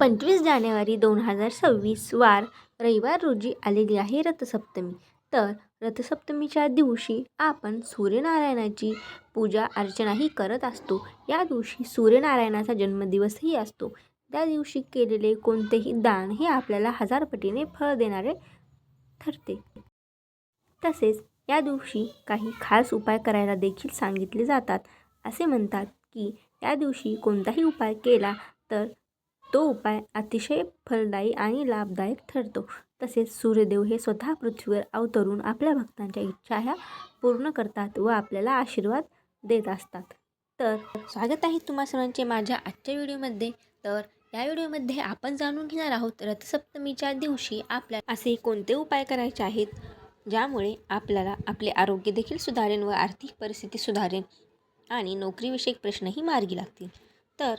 पंचवीस जानेवारी दोन हजार सव्वीस वार रविवार रोजी आलेली आहे रथसप्तमी. तर रथसप्तमीच्या दिवशी आपण सूर्यनारायणाची पूजा अर्चनाही करत असतो. या दिवशी सूर्यनारायणाचा जन्मदिवसही असतो. त्या दिवशी केलेले कोणतेही दान हे आपल्याला हजारपटीने फळ देणारे ठरते. तसेच या दिवशी काही खास उपाय करायला देखील सांगितले जातात. असे म्हणतात की या दिवशी कोणताही उपाय केला तर तो उपाय अतिशय फलदायी आणि लाभदायक ठरतो. तसेच सूर्यदेव हे स्वतः पृथ्वीवर अवतरून आपल्या भक्तांच्या इच्छा ह्या पूर्ण करतात व आपल्याला आशीर्वाद देत असतात. तर स्वागत आहे तुम्हा सर्वांचे माझ्या आजच्या व्हिडिओमध्ये. तर या व्हिडिओमध्ये आपण जाणून घेणार आहोत रथसप्तमीच्या दिवशी आपल्या असे कोणते उपाय करायचे आहेत ज्यामुळे आपल्याला आपले आरोग्य देखील सुधारेल व आर्थिक परिस्थिती सुधारेल आणि नोकरीविषयक प्रश्नही मार्गी लागतील. तर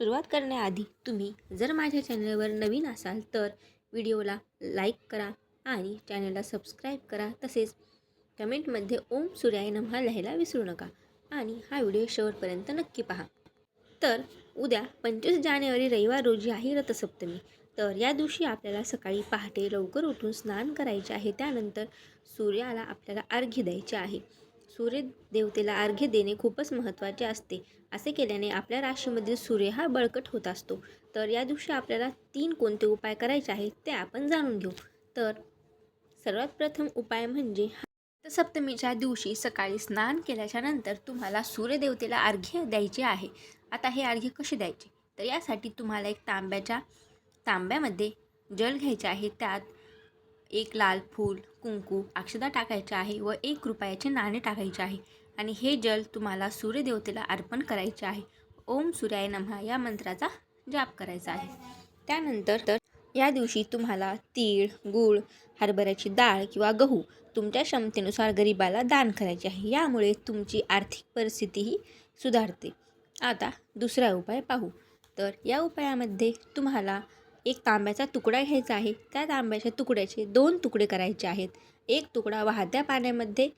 सुरुवात करण्याआधी तुम्ही जर माझ्या चॅनलवर नवीन असाल तर व्हिडिओला लाईक करा आणि चॅनलला सबस्क्राईब करा. तसेच कमेंटमध्ये ओम सूर्याय नमहा लिहायला विसरू नका आणि हा व्हिडिओ शेवटपर्यंत नक्की पहा. तर उद्या पंचवीस जानेवारी रविवार रोजी आहे रथसप्तमी. तर या दिवशी आपल्याला सकाळी पहाटे लवकर उठून स्नान करायचे आहे. त्यानंतर सूर्याला आपल्याला अर्घ्य द्यायचे आहे. सूर्य देवतेला अर्घ्य देणे खूपच महत्त्वाचे असते. असे केल्याने आपल्या राशीमधील सूर्य हा बळकट होत असतो. तर या दिवशी आपल्याला तीन कोणते उपाय करायचे आहेत ते आपण जाणून घेऊ. तर सर्वात प्रथम उपाय म्हणजे सप्तमीच्या दिवशी सकाळी स्नान केल्याच्यानंतर तुम्हाला सूर्यदेवतेला अर्घ्य द्यायचे आहे. आता हे अर्घ्य कसे द्यायचे? तर यासाठी तुम्हाला एक तांब्याच्या तांब्यामध्ये जल घ्यायचे आहे. त्यात एक लाल फूल कुंकू अक्षदा टाकायचे आहे व एक रुपयाचे नाणे टाकायचे आहे. आणि हे जल तुम्हाला सूर्यदेवतेला अर्पण करायचे आहे. ओम सूर्याय नमहा या मंत्राचा जाप करायचा आहे. त्यानंतर तर या दिवशी तुम्हाला तीळ गूळ हरभऱ्याची डाळ किंवा गहू तुमच्या क्षमतेनुसार गरिबाला दान करायचे आहे. यामुळे तुमची आर्थिक परिस्थितीही सुधारते. आता दुसरा उपाय पाहू. तर या उपायामध्ये तुम्हाला एक तांब्याचा तुकडा घ्यायचा आहे. त्या तांब्याच्या तुकड्याचे दोन तुकडे करायचे आहेत. एक तुकडा वाहत्या पाण्यामध्ये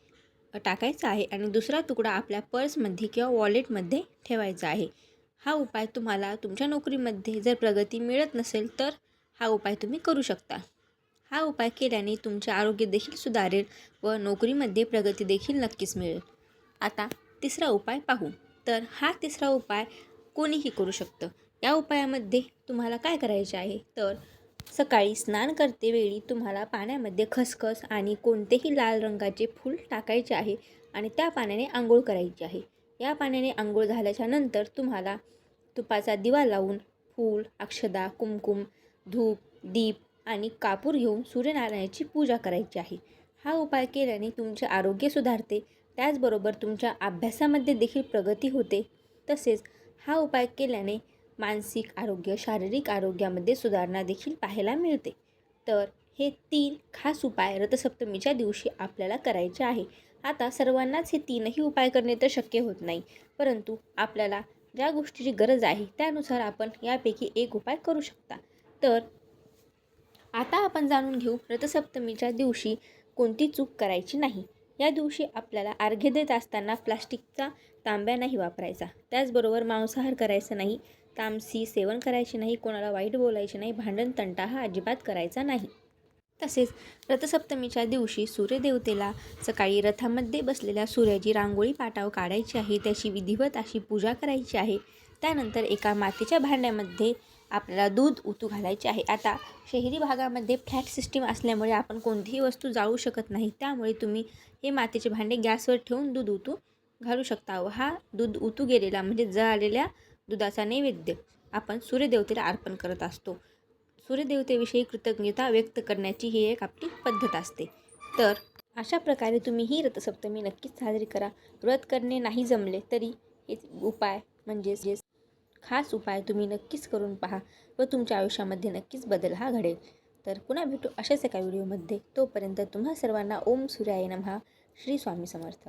टाकायचा आहे आणि दुसरा तुकडा आपल्या पर्समध्ये किंवा वॉलेटमध्ये ठेवायचा आहे. हा उपाय तुम्हाला तुमच्या नोकरीमध्ये जर प्रगती मिळत नसेल तर हा उपाय तुम्ही करू शकता. हा उपाय केल्याने तुमचे आरोग्य देखील सुधारेल व नोकरीमध्ये प्रगती देखील नक्कीच मिळेल. आता तिसरा उपाय पाहू. तर हा तिसरा उपाय कोणीही करू शकतं. या उपायामध्ये तुम्हाला काय करायचे आहे? तर सकाळी स्नान करते वेळी तुम्हाला पाण्यामध्ये खसखस आणि कोणतेही लाल रंगाचे फूल टाकायचे आहे आणि त्या पाण्याने आंघोळ करायची आहे. या पाण्याने आंघोळ झाल्याच्यानंतर तुम्हाला तुपाचा दिवा लावून फूल अक्षदा कुमकुम धूप दीप आणि कापूर घेऊन सूर्यनारायणाची पूजा करायची आहे. हा उपाय केल्याने तुमचे आरोग्य सुधारते. त्याचबरोबर तुमच्या अभ्यासामध्ये देखील प्रगती होते. तसेच हा उपाय केल्याने मानसिक आरोग्य शारीरिक आरोग्यामध्ये सुधारणा देखील पाहायला मिळते. तर हे तीन खास उपाय रथसप्तमीच्या दिवशी आपल्याला करायचे आहे. आता सर्वांनाच हे तीनही उपाय करणे तर शक्य होत नाही. परंतु आपल्याला ज्या गोष्टीची गरज आहे त्यानुसार आपण यापैकी एक उपाय करू शकता. तर आता आपण जाणून घेऊ रथसप्तमीच्या दिवशी कोणती चूक करायची नाही. या दिवशी आपल्याला अर्घ्य देत असताना प्लास्टिकचा तांब्या नाही वापरायचा. त्याचबरोबर मांसाहार करायचा नाही. तामसी सेवन करायचे नाही कोणाला वाईट बोलायचे नाही भांडण तंटा हा अजिबात करायचा नाही. तसेच रथसप्तमीच्या दिवशी सूर्यदेवतेला सकाळी रथामध्ये बसलेल्या सूर्याची रांगोळी पाटाव काढायची आहे त्याची विधिवत अशी पूजा करायची आहे. त्यानंतर एका मातीच्या भांड्यामध्ये आपल्याला दूध उतू घालायचे आहे. आता शहरी भागामध्ये फ्लॅट सिस्टीम असल्यामुळे आपण कोणतीही वस्तू जाळू शकत नाही. त्यामुळे तुम्ही हे मातीचे भांडे गॅसवर ठेवून दूध उतू घालू शकता. व हा दूध उतू गेलेला म्हणजे जळालेल्या दुधाचा नैवेद्य आपण सूर्यदेवतेला अर्पण करत असतो. सूर्यदेवतेविषयी कृतज्ञता व्यक्त करण्याची ही एक आपली पद्धत असते. तर अशा प्रकारे तुम्ही ही रथसप्तमी नक्कीच साजरी करा. व्रत करणे नाही जमले तरी हे उपाय म्हणजेच जे खास उपाय तुम्ही नक्कीच करून पहा व तुमच्या आयुष्यामध्ये नक्कीच बदल हा घडेल. तर पुन्हा भेटू अशाच एका व्हिडिओमध्ये. तोपर्यंत तुम्हा सर्वांना ओम सूर्याय नमहा श्री स्वामी समर्थ.